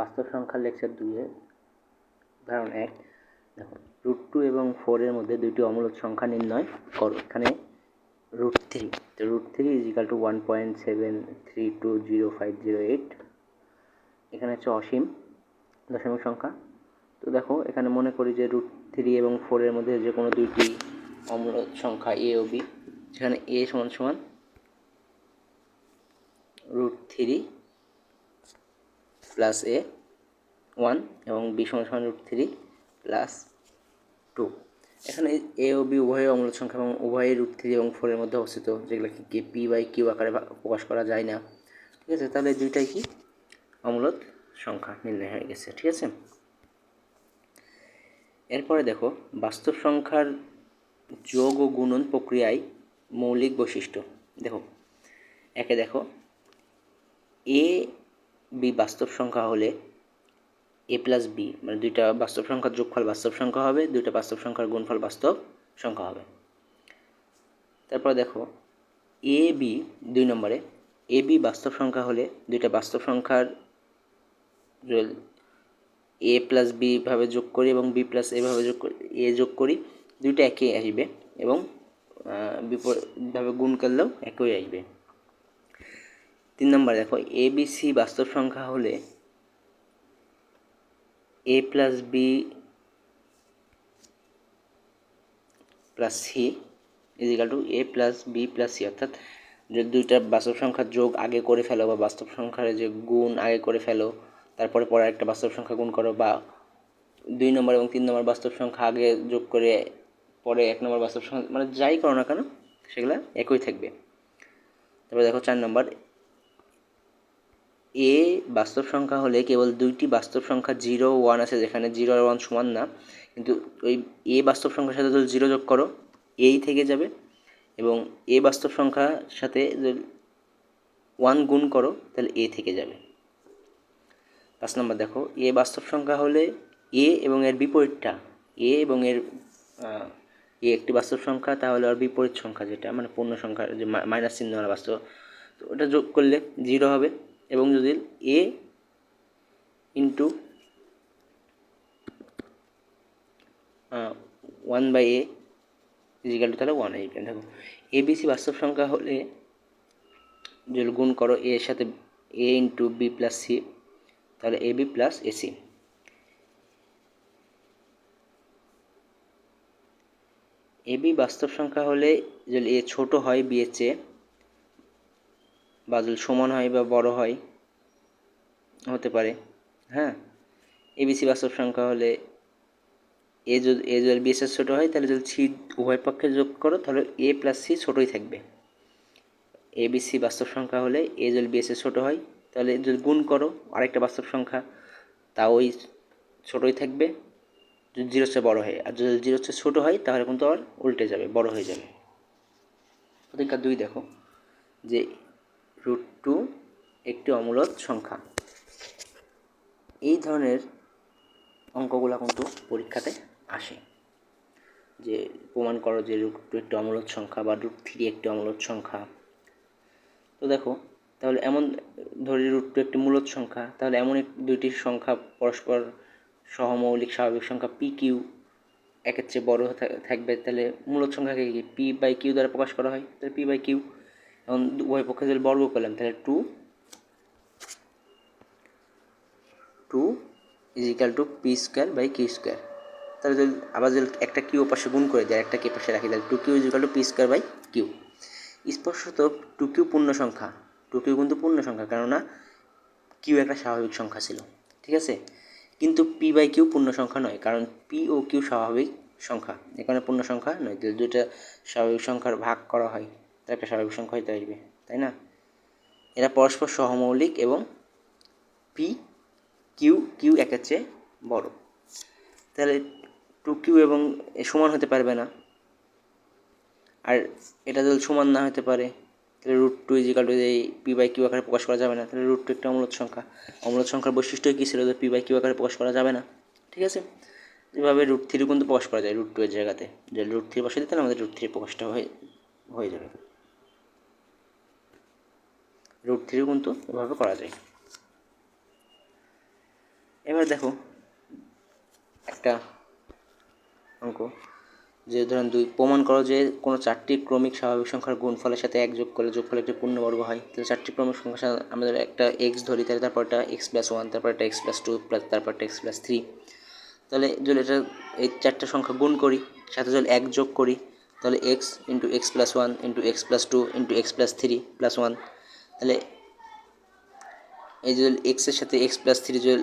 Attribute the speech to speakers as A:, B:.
A: বাস্তব সংখ্যার লেকচার দুইয়ে। উদাহরণ এক, দেখো রুট টু এবং ফোরের মধ্যে দুইটি অমূলক সংখ্যা নির্ণয় করো। এখানে রুট থ্রি তো root three is equal to one point seven three two zero five zero eight এখানে হচ্ছে অসীম দশমিক সংখ্যা। তো দেখো, এখানে মনে করি যে রুট থ্রি এবং ফোরের মধ্যে যে কোনো দুইটি অমূলক সংখ্যা এ ও বি যেখানে এ সমান সমান root three plus A one এবং বি সমান রুট থ্রি প্লাস টু এখানে এ ও বি উভয় অমূলক সংখ্যা এবং উভয়ই রুট থ্রি এবং ফোরের মধ্যে অবস্থিত, যেগুলোকে কি পি বাই কিউ আকারে প্রকাশ করা যায় না। ঠিক আছে? তাহলে দুইটাই কি? অমূলক সংখ্যা নির্ণয় হয়ে গেছে। ঠিক আছে? এরপরে দেখো, বাস্তব সংখ্যার যোগ ও গুণন প্রক্রিয়ায় মৌলিক বৈশিষ্ট্য। দেখো, একে দেখো এ বি বাস্তব সংখ্যা হলে এ প্লাস বি মানে দুইটা বাস্তব সংখ্যার যোগফল বাস্তব সংখ্যা হবে, দুইটা বাস্তব সংখ্যার গুণফল বাস্তব সংখ্যা হবে। তারপর দেখো, এ বি, দুই নম্বরে, এ বি বাস্তব সংখ্যা হলে দুইটা বাস্তব সংখ্যার এ প্লাস বি ভাবে যোগ করি এবং বি প্লাস এ ভাবে যোগ করি, এ যোগ করি, দুইটা একই আসবে এবং বিপরীতভাবে গুণ করলেও একই আসবে। তিন নম্বর দেখো এ বি সি বাস্তব সংখ্যা হলে A plus B plus C is equal to A plus B plus C অর্থাৎ যে দুইটা বাস্তব সংখ্যার যোগ আগে করে ফেলো বা বাস্তব সংখ্যার যে গুণ আগে করে ফেলো, তারপরে পরে একটা বাস্তব সংখ্যা গুণ করো বা দুই নম্বর এবং তিন নম্বর বাস্তব সংখ্যা আগে যোগ করে পরে এক নম্বর বাস্তব সংখ্যা মানে যাই করো না কেন, সেগুলো একই থাকবে। তারপরে দেখো চার নম্বর এ বাস্তব সংখ্যা হলে কেবল দুইটি বাস্তব সংখ্যা জিরো ওয়ান আছে, যেখানে জিরো আর ওয়ান সমান না। কিন্তু ওই এ বাস্তব সংখ্যার সাথে যদি জিরো যোগ করো এই থেকে যাবে। এবং এ বাস্তব সংখ্যার সাথে যদি ওয়ান গুণ করো, তাহলে এ থেকে যাবে। পাঁচ নম্বর দেখো এ বাস্তব সংখ্যা হলে এ এবং এর বিপরীতটা এ এবং এর এ একটি বাস্তব সংখ্যা, তাহলে আর বিপরীত সংখ্যা যেটা মানে পূর্ণ সংখ্যা যে মাইনাস চিহ্ন বাস্তব, তো ওটা যোগ করলে জিরো হবে। এবং যদি A into one by A is equal to তাহলে ওয়ান আসবে দেখো এ বিসি বাস্তব সংখ্যা হলে যদি গুণ করো এ এর সাথে A into B plus C তাহলে A B plus AC A B বাস্তব সংখ্যা হলে যদি এ ছোট হয় বি এর চেয়ে বা যদি সমান হয় বা বড় হয়, হতে পারে হ্যাঁ? এবিসি বাস্তব সংখ্যা হলে এ যদি এ যদি বি ছোটো হয়, তাহলে যদি সি উভয় পক্ষে যোগ করো, তাহলে এ প্লাস সি ছোটোই থাকবে। এ বি সি বাস্তব সংখ্যা হলে এ যদি বি ছোটো হয়, তাহলে যদি গুণ করো আরেকটা বাস্তব সংখ্যা তা ওই ছোটোই থাকবে। যদি জিরোর চেয়ে বড়ো হয়, আর যদি জিরো চেয়ে ছোটো হয়, তাহলে কিন্তু আবার উল্টে যাবে, বড় হয়ে যাবে। প্রতিজ্ঞা দুই দেখো, যে রুট টু একটি অমূলক সংখ্যা। এই ধরনের অঙ্কগুলো কিন্তু পরীক্ষাতে আসে। যে প্রমাণ করো যে রুট টু একটি অমূলক সংখ্যা বা রুট থ্রি একটি অমূলক সংখ্যা। তো দেখো, তাহলে এমন, ধরি রুট টু একটি মূলত সংখ্যা, তাহলে এমন এক, দুইটি সংখ্যা পরস্পর সহমৌলিক স্বাভাবিক সংখ্যা পি কিউ একের চেয়ে বড় থাকবে, তাহলে মূলত সংখ্যাকে কি পি বাই কিউ দ্বারা প্রকাশ করা হয়? তাহলে পি বাই কিউ এখন উভয় পক্ষে যদি বর্গ করলাম, তাহলে two two is equal to P square by Q square তাহলে যদি আবার যদি একটা কিউ পাশে গুণ করে দেয় একটা কে পাশে রাখি, তাহলে two q is equal to p square by q স্পষ্টত টু কিউ পূর্ণ সংখ্যা। টু কিউ কিন্তু পূর্ণ সংখ্যা, কেননা কিউ একটা স্বাভাবিক সংখ্যা ছিল, ঠিক আছে? কিন্তু পি বাই কিউ পূর্ণ সংখ্যা নয়, কারণ পি ও কিউ স্বাভাবিক সংখ্যা। এখানে পূর্ণ সংখ্যা নয় দুইটা স্বাভাবিক সংখ্যার ভাগ করা হয়। তাহলে একটা স্বাভাবিক সংখ্যা হইতে আসবে, তাই না? এরা পরস্পর সহমৌলিক এবং পি কিউ কিউ একের চেয়ে বড়। তাহলে টু কিউ এবং সমান হতে পারবে না। আর এটা যদি সমান না হতে পারে, তাহলে root two is equal to এই পি বাই কিউ আকারে প্রকাশ করা যাবে না। তাহলে রুট টু একটা অমূলত সংখ্যা। অমূলত সংখ্যার বৈশিষ্ট্য কী ছিল? পি বাই কিউ আকারে প্রকাশ করা যাবে না। ঠিক আছে? এভাবে রুট থ্রি কিন্তু প্রকাশ করা যায় রুট টু এর জায়গাতে। যে রুট থ্রি বসে দিতে আমাদের রুট থ্রি প্রকাশটা হয়ে হয়ে যাবে। রুট থ্রিও কিন্তু এভাবে করা যায়। এবার দেখো, একটা অঙ্ক যে ধরেন দুই, প্রমাণ করো যে কোনো চারটি ক্রমিক স্বাভাবিক সংখ্যার গুণফলের সাথে এক যোগ করলে যোগফল একটি পূর্ণবর্গ হয়। তাহলে চারটি ক্রমিক সংখ্যার সাথে আমাদের একটা এক্স ধরি, তাহলে তারপরটা এক্স প্লাস ওয়ান তারপর একটা এক্স প্লাস টু প্লাস তারপরটা এক্স প্লাস থ্রি তাহলে যদি এটা, এই চারটা সংখ্যা গুণ করি, সাথে যদি এক যোগ করি, তাহলে x into x plus one into x plus two into x plus three plus one তাহলে এই যে এক্সের সাথে এক্স প্লাস থ্রি যদি